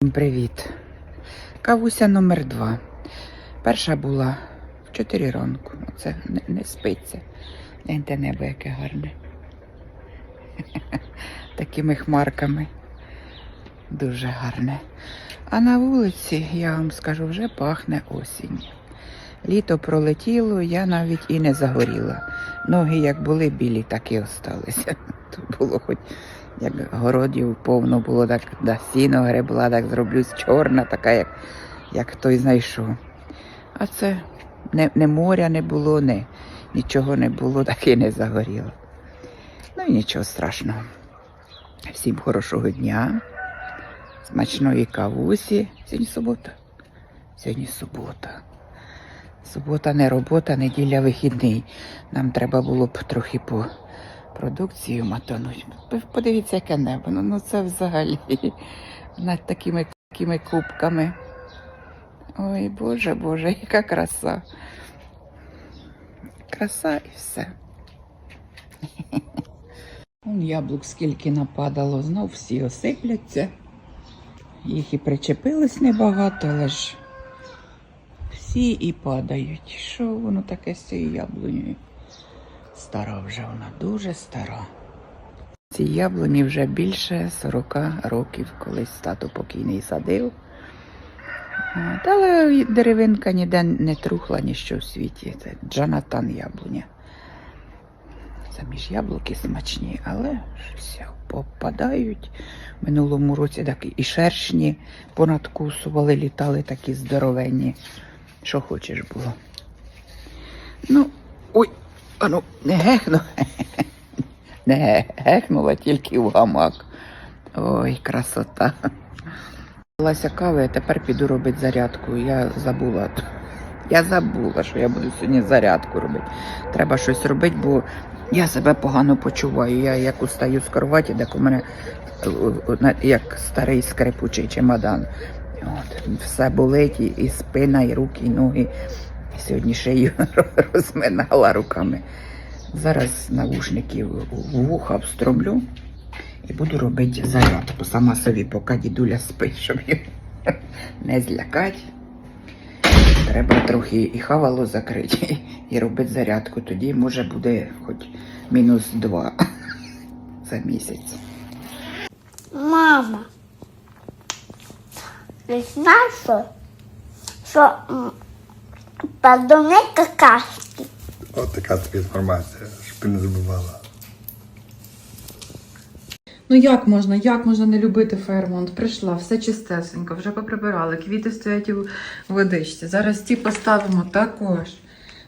Привіт. Кавуся номер два. Перша була в 4 ранку. Оце не, не спиться. Гляньте небо, яке гарне. Такими хмарками. Дуже гарне. А на вулиці, я вам скажу, вже пахне осінь. Літо пролетіло, я навіть і не загоріла. Ноги як були білі, так і осталися. То було хоч як городів повно було, так да, сіно гребла, так зроблюсь чорна, така, як, як хтось знайшов. А це не, не моря не було, не, нічого не було, так і не загоріло. Ну і нічого страшного. Всім хорошого дня, смачної кавусі. Сьогодні субота. Сьогодні субота. Субота не робота, неділя вихідний. Нам треба було б трохи по продукцію матануть. Ви Подивіться, яке небо. Ну, ну це взагалі над такими, такими кубками. Ой, Боже, Боже, яка краса. Краса і все. Вон яблук скільки нападало, знов всі осипляться. Їх і причепилось небагато, але ж всі і падають. Що воно таке з цією яблунею? Стара вже вона, дуже стара. Ці яблуні вже більше 40 років, колись тато покійний садив. Але деревинка ніде не трухла ніщо в світі. Це Джанатан яблуня. Самі ж яблуки смачні, але щось попадають. Минулому році так і шершні понадкусували, літали такі здоровенні. Що хочеш було. Ну, ой, а ну, не гехну. Не гехнула тільки в гамак. Ой, красота. Лася кави, а тепер піду робити зарядку. Я забула. Я забула, що я буду сьогодні зарядку робити. Треба щось робити, бо я себе погано почуваю. Я як устаю з кроваті, так у мене е, е, як старий скрипучий чемодан. От, все болить, і спина, і руки, і ноги. Сьогодні шию розминала руками. Зараз навушників в вуха встромлю і буду робити зарядку. Сама собі, поки дідуля спить, щоб його не злякати. Треба трохи і хавало закрити, і робити зарядку. Тоді може буде хоч мінус два за місяць. Мама, ти знаєш, що подумай какашки. От така тобі інформація, щоб ти не забувала. Ну як можна, як можна не любити Фейермонт? Прийшла, все чистесенько, вже поприбирали, квіти стоять у водичці. Зараз ті поставимо також.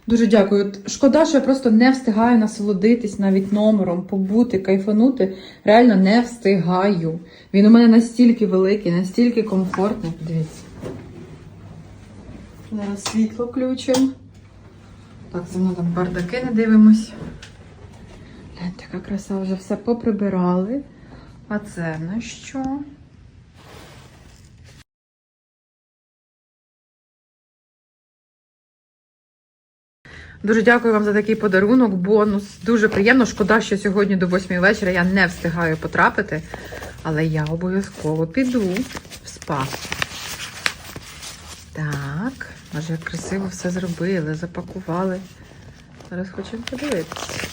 Дуже дякую. Шкода, що я просто не встигаю насолодитись навіть номером, побути, кайфанути. Реально не встигаю. Він у мене настільки великий, настільки комфортний. Дивіться. Світло включимо. Так, за мною там бардаки не дивимось. Гляньте, яка краса, вже все поприбирали. А це на що? Дуже дякую вам за такий подарунок, бонус. Дуже приємно. Шкода, що сьогодні до 8 вечора я не встигаю потрапити, але я обов'язково піду в спа. Так, може, як красиво все зробили, запакували. Зараз хочемо подивитися.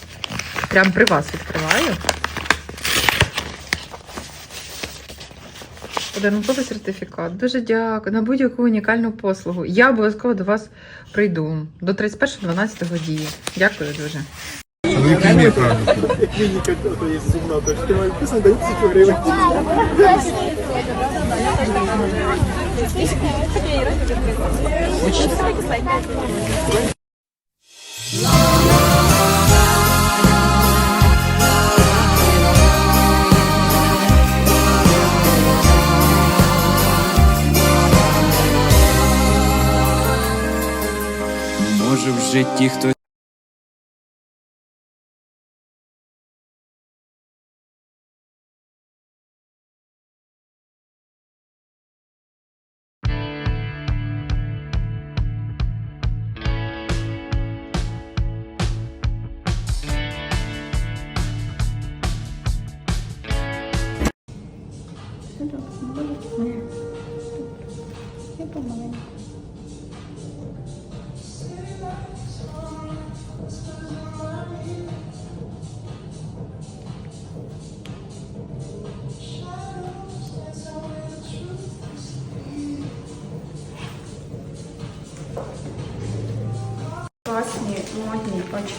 Прям при вас відкриваю. Подарунковий сертифікат. Дуже дякую. На будь-яку унікальну послугу. Я обов'язково до вас прийду. До 31.12 дії. Дякую дуже. Ну який правильно? клініка то є зубна, то ж ти маєш писати, дають тисячу гривень. Може в житті хтось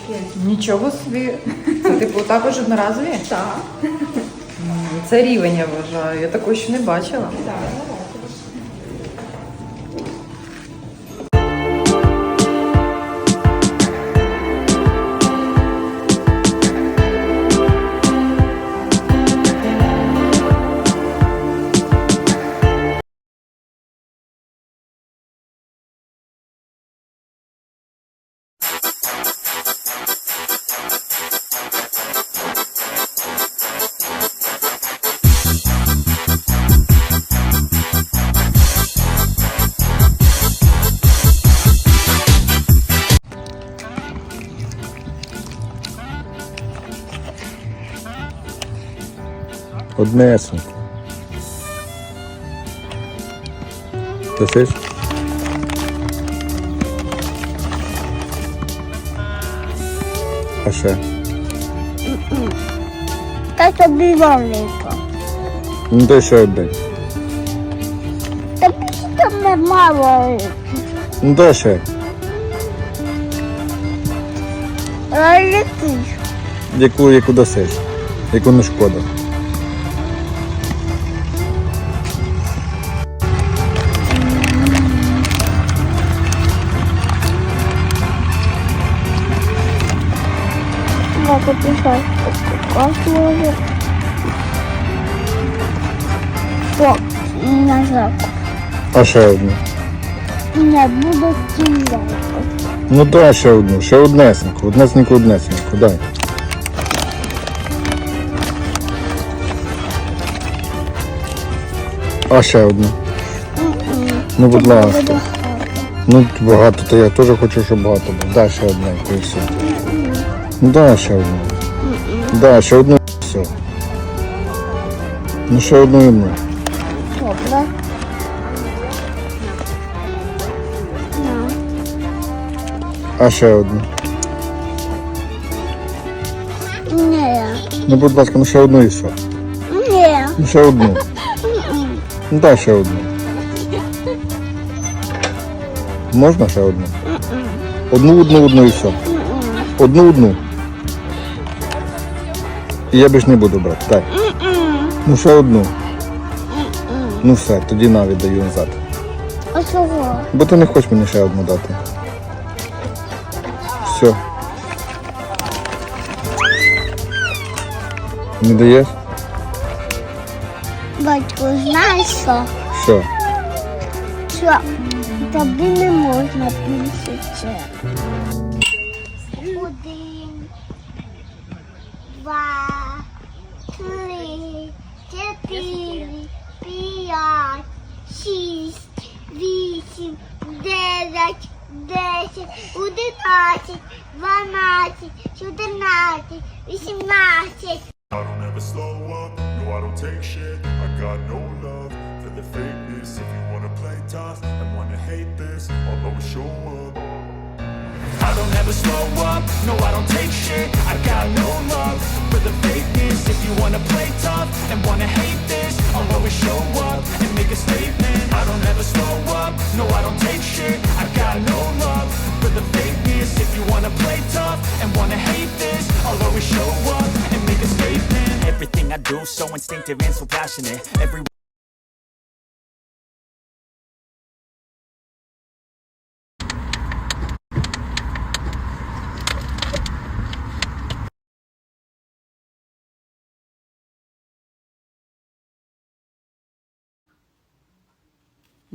модні. Нічого собі. Це типу також одноразові? Так. Це рівень, я вважаю. Я такого ще не бачила. Однесенько. Тисиш? А ще? Та тобі велика. Ну то ще один. Та там нема велика. Ну то ще. А який? Яку, яку досиш? Яку не шкода. Пописав покажу. О, назад. А ще одну. Не буду стріляти. Ну дай ще одну, ще однесеньку, однесеньку, однесеньку, дай. А ще одну. Ну, будь ласка. Ну, багато, то я теж хочу, щоб багато було. Дай ще одненьку і все. Ну дай ще одну. Дай ще одну і все. Ну ще одну і одну. добре. А ще одну. Ні. Ну, будь ласка, ну ще одну і все. Ні. Ну ще одну. Ну дай ще одну. Можна ще одну? Одну, одну, одну і все. Одну, одну. І я більш не буду брати. Дай. Ну ще одну. Ну все, тоді навіть даю назад. А чого? Бо ти не хочеш мені ще одну дати. Все. Не даєш? Батько, знаєш що? Що? Що тобі не можна більше 11, 11, 12, 14, 18. I don't ever slow up, no I don't take shit. I got no love for the fakeness. If you wanna play tough and wanna hate this I'll always show up. I don't ever slow up, no I don't take shit. I got no love for the fakeness. If you wanna play tough and wanna hate this I'll always show up and make a statement. I don't ever slow up, no I don't take shit. I got no love the fakeness. If you wanna play tough and wanna hate this I'll always show up and make a statement. Everything I do so instinctive and so passionate. Every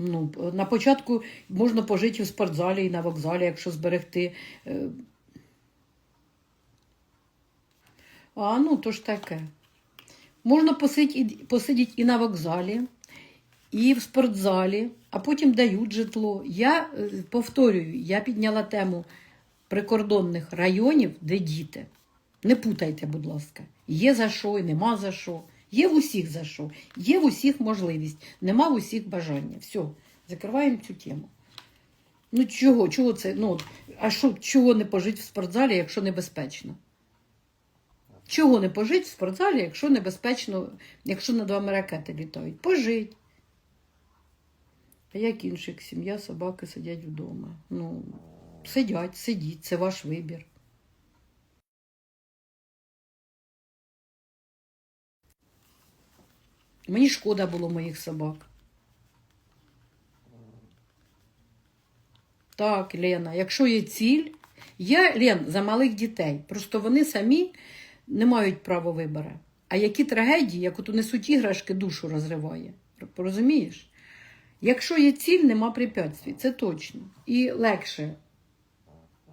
Ну, на початку можна пожити в спортзалі, і на вокзалі, якщо зберегти. е. А, ну, то ж таке. Можна посидіти, посидіти і на вокзалі, і в спортзалі, а потім дають житло. Я е, повторюю, я підняла тему прикордонних районів, де діти. Не путайте, будь ласка. Є за що і нема за що. Є в усіх за що. Є в усіх можливість, нема в усіх бажання. Все. Закриваємо цю тему. Ну чого? Чого це? Ну, а що, чого не пожити в спортзалі, якщо небезпечно? Чого не пожити в спортзалі, якщо небезпечно, якщо над вами ракети літають? Пожить. А як інших сім'я, собаки сидять вдома. Ну, сидять, сидіть, це ваш вибір. Мені шкода було моїх собак. Так, Лена, якщо є ціль, я Лен за малих дітей. Просто вони самі не мають права вибору. А які трагедії, як от несуть іграшки, душу розриває. Розумієш? Якщо є ціль, нема препятствий, це точно. І легше.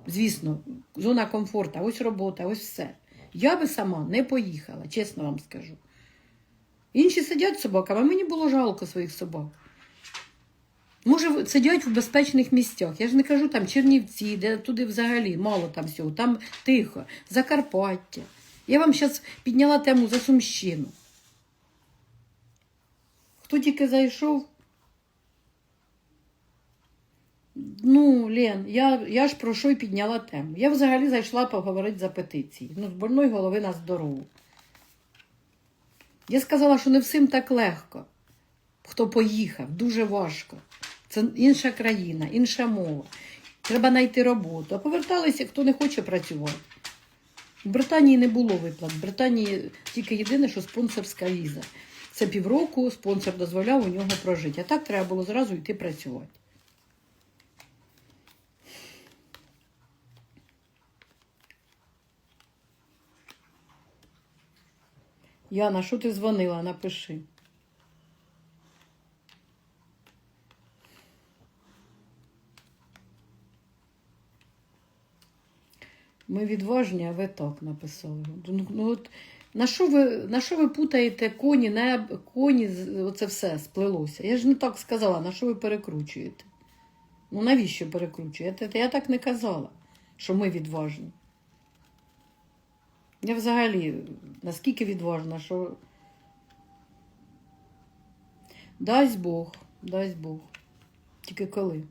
Звісно, зона комфорту, ось робота, ось все. Я би сама не поїхала, чесно вам скажу. Інші сидять з собаками, а мені було жалко своїх собак. Може, сидять в безпечних місцях. Я ж не кажу там Чернівці, де туди взагалі мало там всього, там тихо, Закарпаття. Я вам зараз підняла тему за Сумщину. Хто тільки зайшов? Ну, Лен, я, я ж про що й підняла тему. Я взагалі зайшла поговорити за петиції. Ну, з больної голови на здорову. Я сказала, що не всім так легко. Хто поїхав, дуже важко. Це інша країна, інша мова. Треба знайти роботу. А поверталися, хто не хоче працювати. В Британії не було виплат. В Британії тільки єдине, що спонсорська віза. Це півроку спонсор дозволяв у нього прожити. А так треба було зразу йти працювати. Яна, що ти дзвонила? Напиши. Ми відважні, а ви так написали. Ну, ну, от, на, що ви, на що ви путаєте коні, неб, коні, оце все сплелося? Я ж не так сказала, на що ви перекручуєте? Ну навіщо перекручуєте? Я так не казала, що ми відважні. Я взагалі наскільки відважна, що дасть Бог, дасть Бог. Тільки коли.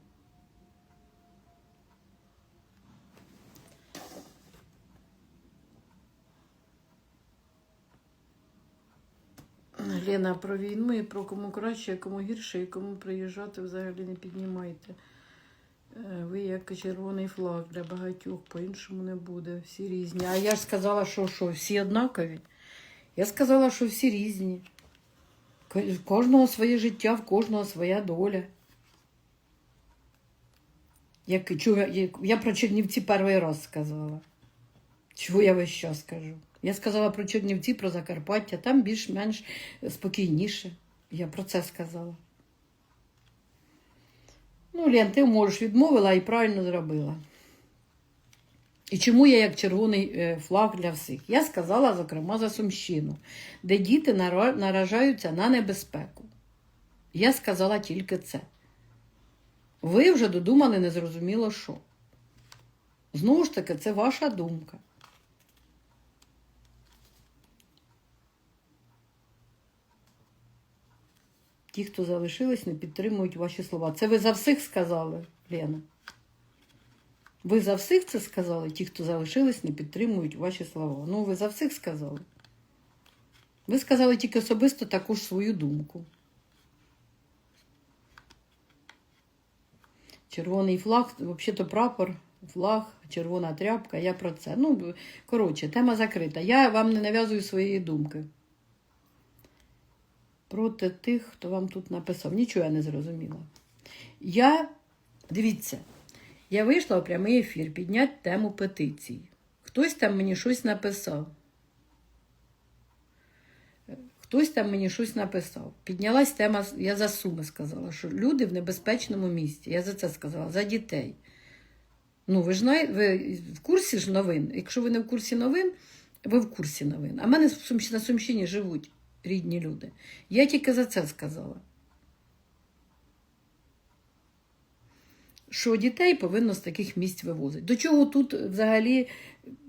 Лена, про війну і про кому краще, кому гірше, і кому приїжджати взагалі не піднімайте. Е, Ви як червоний флаг для багатьох, по-іншому не буде. Всі різні. А я ж сказала, що, що всі однакові. Я сказала, що всі різні. В кожного своє життя, в кожного своя доля. Як, чого, я, про Чернівці перший раз сказала. Чого я весь час скажу? Я сказала про Чернівці, про Закарпаття, там більш-менш спокійніше. Я про це сказала. Ну, Лен, ти можеш відмовила і правильно зробила. І чому я як червоний е, флаг для всіх? Я сказала, зокрема, за Сумщину, де діти наражаються на небезпеку. Я сказала тільки це. Ви вже додумали незрозуміло що. Знову ж таки, це ваша думка. Ті, хто залишились, не підтримують ваші слова. Це ви за всіх сказали, Лена? Ви за всіх це сказали? Ті, хто залишились, не підтримують ваші слова. Ну, ви за всіх сказали. Ви сказали тільки особисто також свою думку. Червоний флаг, взагалі-то прапор, флаг, червона тряпка, я про це. Ну, коротше, тема закрита. Я вам не нав'язую своєї думки. Проти тих, хто вам тут написав. Нічого я не зрозуміла. Я, дивіться, я вийшла у прямий ефір підняти тему петицій. Хтось там мені щось написав. Хтось там мені щось написав. Піднялась тема, я за суми сказала, що люди в небезпечному місці. Я за це сказала, за дітей. Ну, ви ж знаєте, ви в курсі ж новин. Якщо ви не в курсі новин, ви в курсі новин. А в мене на Сумщині живуть рідні люди. Я тільки за це сказала. Що дітей повинно з таких місць вивозити. До чого тут взагалі,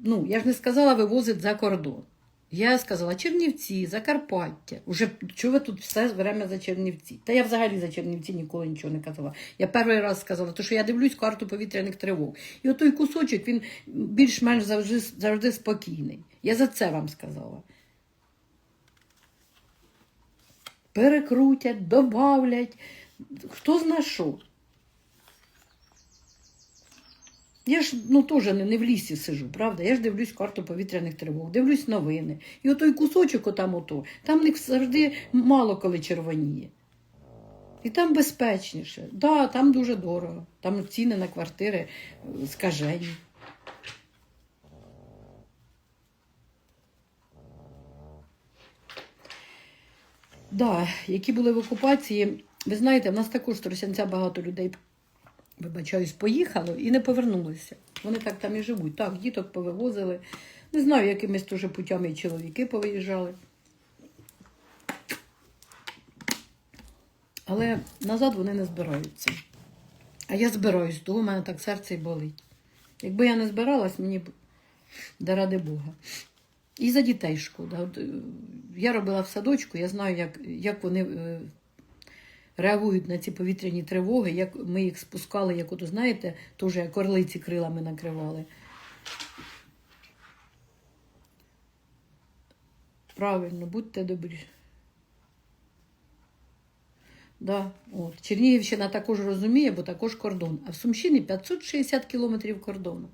ну, я ж не сказала, вивозить за кордон. Я сказала Чернівці, Закарпаття. Уже чого ви тут все время за Чернівці? Та я взагалі за Чернівці ніколи нічого не казала. Я перший раз сказала, то що я дивлюсь карту повітряних тривог. І отой кусочок він більш-менш завжди, завжди спокійний. Я за це вам сказала. Перекрутять, добавлять. Хто зна що? Я ж ну теж не, не в лісі сижу, правда? Я ж дивлюсь карту повітряних тривог, дивлюсь новини. І отой кусочок, отам ото, там них завжди мало коли червоніє. І там безпечніше. Да, там дуже дорого. Там ціни на квартири е, скажені. Да, які були в окупації. Ви знаєте, в нас також з Тросянця багато людей, вибачаюсь, поїхало і не повернулися. Вони так там і живуть. Так, діток повивозили. Не знаю, якимись теж путями і чоловіки повиїжджали. Але назад вони не збираються. А я збираюсь, того в мене так серце і болить. Якби я не збиралась, мені б да ради Бога. І за дітей шкода. От, е, я робила в садочку, я знаю, як, як вони е, реагують на ці повітряні тривоги, як ми їх спускали, як ото, знаєте, теж як орлиці крилами накривали. Правильно, будьте добрі. Да, от. Чернігівщина також розуміє, бо також кордон. А в Сумщині 560 кілометрів кордону.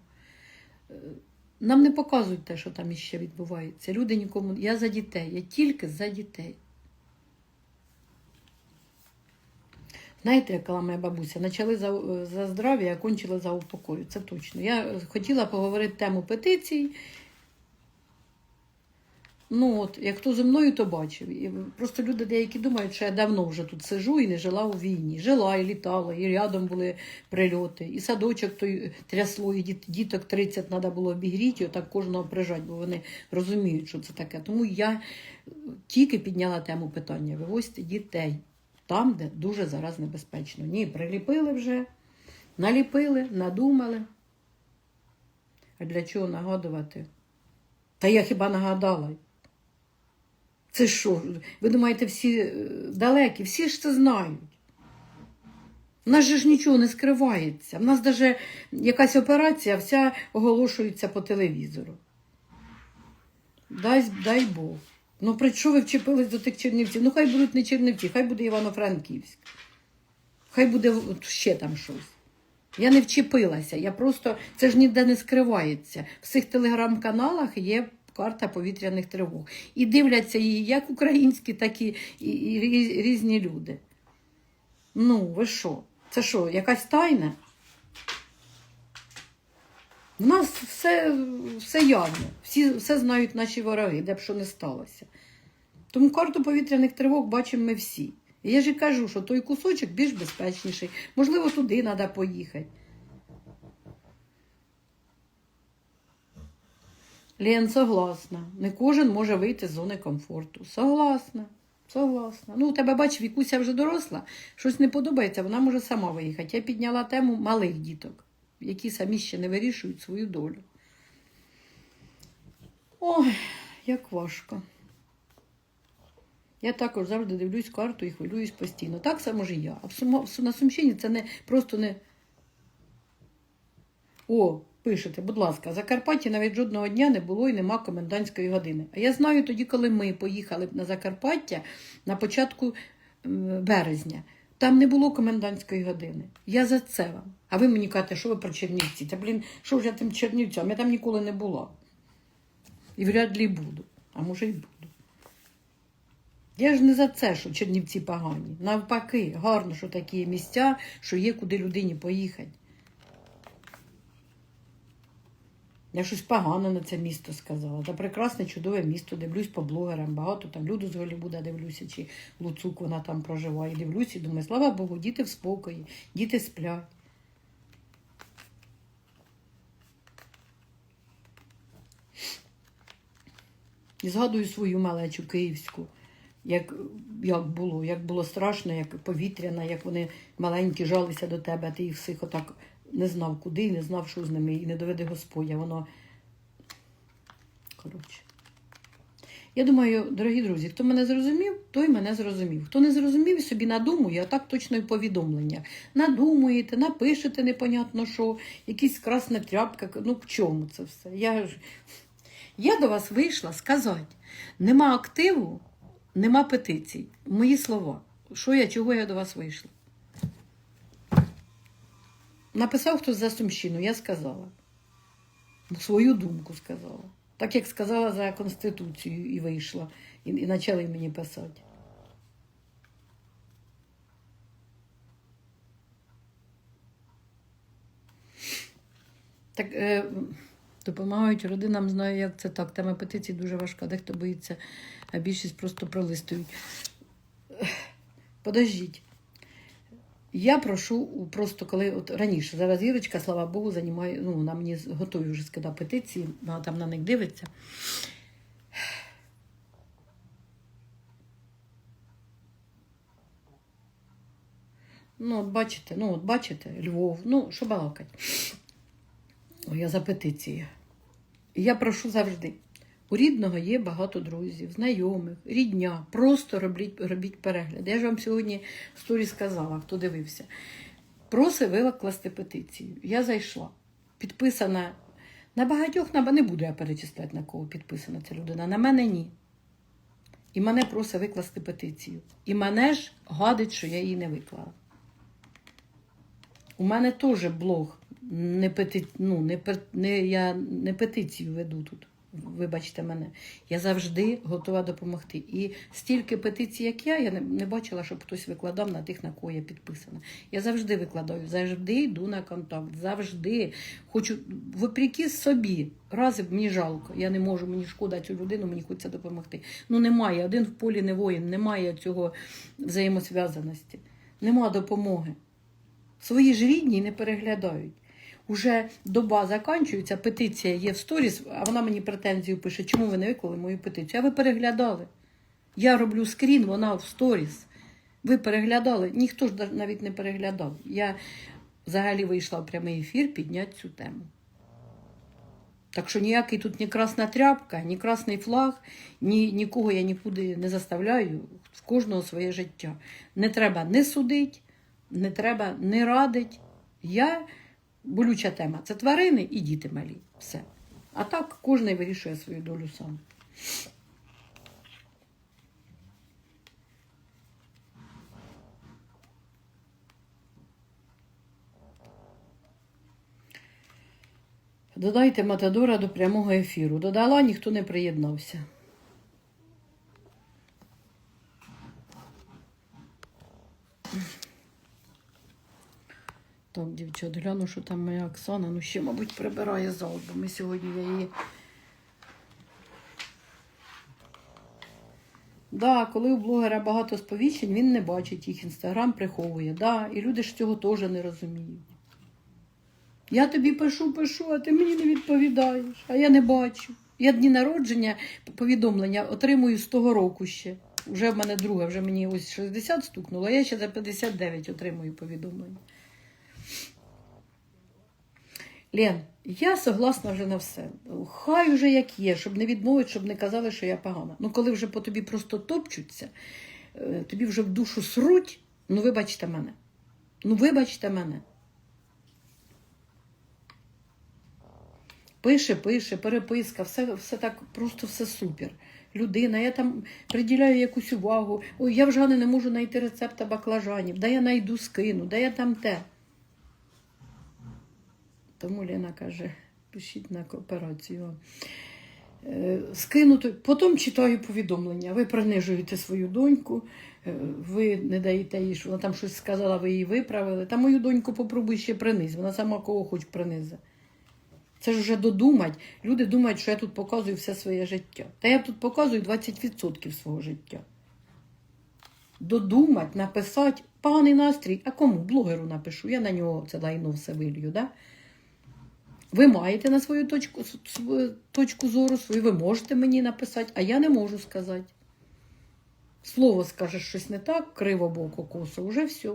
Нам не показують те, що там іще відбувається. Люди нікому. Я за дітей, я тільки за дітей. Знаєте, яка моя бабуся, почали за, за здрав'я, а кончили за упокою. Це точно. Я хотіла поговорити тему петицій. Ну от, як хто зі мною, то бачив. Просто люди деякі думають, що я давно вже тут сижу і не жила у війні. Жила і літала, і рядом були прильоти, і садочок той трясло, і діт- діток 30 треба було обігріти, і отак кожного прижати, бо вони розуміють, що це таке. Тому я тільки підняла тему питання: вивозьте дітей там, де дуже зараз небезпечно. Ні, приліпили вже, наліпили, надумали. А для чого нагадувати? Та я хіба нагадала? Це що? Ви думаєте, всі е, далекі? Всі ж це знають. У нас же ж нічого не скривається. У нас навіть якась операція вся оголошується по телевізору. Дай, дай Бог. Ну, при що ви вчепились до тих чернівців? Ну, хай будуть не чернівці, хай буде Івано-Франківськ. Хай буде ще там щось. Я не вчепилася, я просто це ж ніде не скривається. В цих телеграм-каналах є карта повітряних тривог. І дивляться її як українські, так і, і, і різні люди. Ну, ви що? Це що, якась тайна? У нас все, все явно. Всі все знають наші вороги, де б що не сталося. Тому карту повітряних тривог бачимо ми всі. Я ж і кажу, що той кусочок більш безпечніший. Можливо, туди треба поїхати. Лен, согласна. Не кожен може вийти з зони комфорту. Согласна. Согласна. Ну, у тебе, бач, Вікуся вже доросла, щось не подобається, вона може сама виїхати. Я підняла тему малих діток, які самі ще не вирішують свою долю. Ой, як важко. Я також завжди дивлюсь карту і хвилююсь постійно. Так само ж і я. А на Сумщині це не просто не. О, пишете, будь ласка, в Закарпатті навіть жодного дня не було і нема комендантської години. А я знаю тоді, коли ми поїхали на Закарпаття на початку березня. Там не було комендантської години. Я за це вам. А ви мені кажете, що ви про Чернівці? Та блін, що ж я тим Чернівцям? Я там ніколи не була. І вряд ли буду. А може й буду. Я ж не за це, що Чернівці погані. Навпаки, гарно, що такі місця, що є куди людині поїхати. Я щось погано на це місто сказала. Та прекрасне, чудове місто. Дивлюсь по блогерам. Багато там люди з Голлівуда дивлюся, чи Луцук вона там проживає. Дивлюсь і думаю, слава Богу, діти в спокої, діти сплять. І згадую свою малечу київську, як, як було, як було страшно, як повітряна, як вони маленькі жалися до тебе, а ти їх всіх отак не знав куди, не знав, що з ними, і не доведе Господь, воно. Коротше. Я думаю, дорогі друзі, хто мене зрозумів, той мене зрозумів. Хто не зрозумів, собі надумує, а так точно і повідомлення. Надумуєте, напишете непонятно що, якісь красна тряпка. Ну в чому це все? Я, я до вас вийшла сказати: нема активу, нема петицій. Мої слова. Що я, чого я до вас вийшла? Написав хтось за Сумщину, я сказала. Свою думку сказала. Так як сказала за Конституцію і вийшла, і, і почали мені писати. Так е, допомагають родинам, знаю, як це так. Тема петиції дуже важка, дехто боїться, а більшість просто пролистують. Ех, Подождіть. Я прошу просто коли от раніше, зараз Ірочка, слава Богу, займає, ну, вона мені готує вже скидати петиції, вона там на них дивиться. Ну, от бачите, ну, от бачите, Львов, ну, що балакать. Я за петиції. Я прошу завжди. У рідного є багато друзів, знайомих, рідня. Просто робіть, робіть перегляд. Я ж вам сьогодні в сторі сказала, хто дивився. Просить викласти петицію. Я зайшла. Підписана на багатьох, на не буду я перечисляти, на кого підписана ця людина. На мене ні. І мене просить викласти петицію. І мене ж гадить, що я її не виклала. У мене теж блог. Не, пети... ну, не, пер- не, я не петицію веду тут. Вибачте мене. Я завжди готова допомогти. І стільки петицій, як я, я не, бачила, щоб хтось викладав на тих, на кого я підписана. Я завжди викладаю, завжди йду на контакт, завжди хочу, вопреки собі, рази мені жалко, я не можу, мені шкода цю людину, мені хочеться допомогти. Ну немає, один в полі не воїн, немає цього взаємосв'язаності, нема допомоги. Свої ж рідні не переглядають. Уже доба закінчується, петиція є в сторіс, а вона мені претензію пише, чому ви не виклали мою петицію. А ви переглядали. Я роблю скрін, вона в сторіс. Ви переглядали, ніхто ж навіть не переглядав. Я взагалі вийшла в прямий ефір підняти цю тему. Так що ніякий тут ні красна тряпка, ні красний флаг, ні, нікого я нікуди не заставляю. В кожного своє життя. Не треба не судити, не треба не радить. Я болюча тема. Це тварини і діти малі. Все. А так кожен вирішує свою долю сам. Додайте Матадора до прямого ефіру. Додала, ніхто не приєднався. Так, дівчат, гляну, що там моя Оксана. Ну, ще, мабуть, прибирає зал, бо ми сьогодні я її. Да, коли у блогера багато сповіщень, він не бачить їх, інстаграм приховує. Да, і люди ж цього теж не розуміють. Я тобі пишу, пишу, а ти мені не відповідаєш, а я не бачу. Я дні народження, повідомлення отримую з того року ще. Вже в мене друге, вже мені ось 60 стукнуло, а я ще за 59 отримую повідомлення. Лен, я согласна вже на все. Хай уже як є, щоб не відмовити, щоб не казали, що я погана. Ну, коли вже по тобі просто топчуться, е, тобі вже в душу сруть, ну вибачте мене. Ну, вибачте мене. Пише, пише, переписка, все, все так, просто все супер. Людина, я там приділяю якусь увагу. Ой, я в Жани не можу знайти рецепта баклажанів, де я знайду скину, де я там те. Тому Лена каже, пишіть на кооперацію. Е, Скинуто, потім читаю повідомлення. Ви принижуєте свою доньку, е, ви не даєте їй, що вона там щось сказала, ви її виправили. Та мою доньку попробуй ще приниз. Вона сама кого хоч принизе. Це ж вже додумать. Люди думають, що я тут показую все своє життя. Та я тут показую 20% свого життя. Додумать, написати, поганий настрій. А кому? Блогеру напишу. Я на нього це лайно все вилью. Да? Ви маєте на свою точку точку зору, свою, ви можете мені написати, а я не можу сказати. Слово скаже щось не так, криво боку косо, уже все.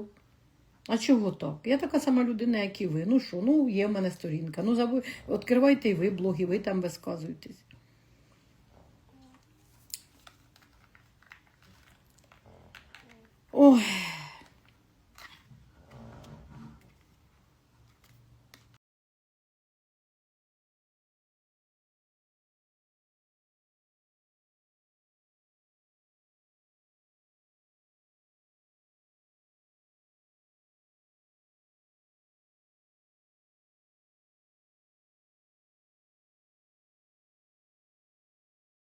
А чого так? Я така сама людина, як і ви. Ну що, ну є в мене сторінка. Ну, забу... відкривайте і ви блоги, ви там висказуєтесь. Ой.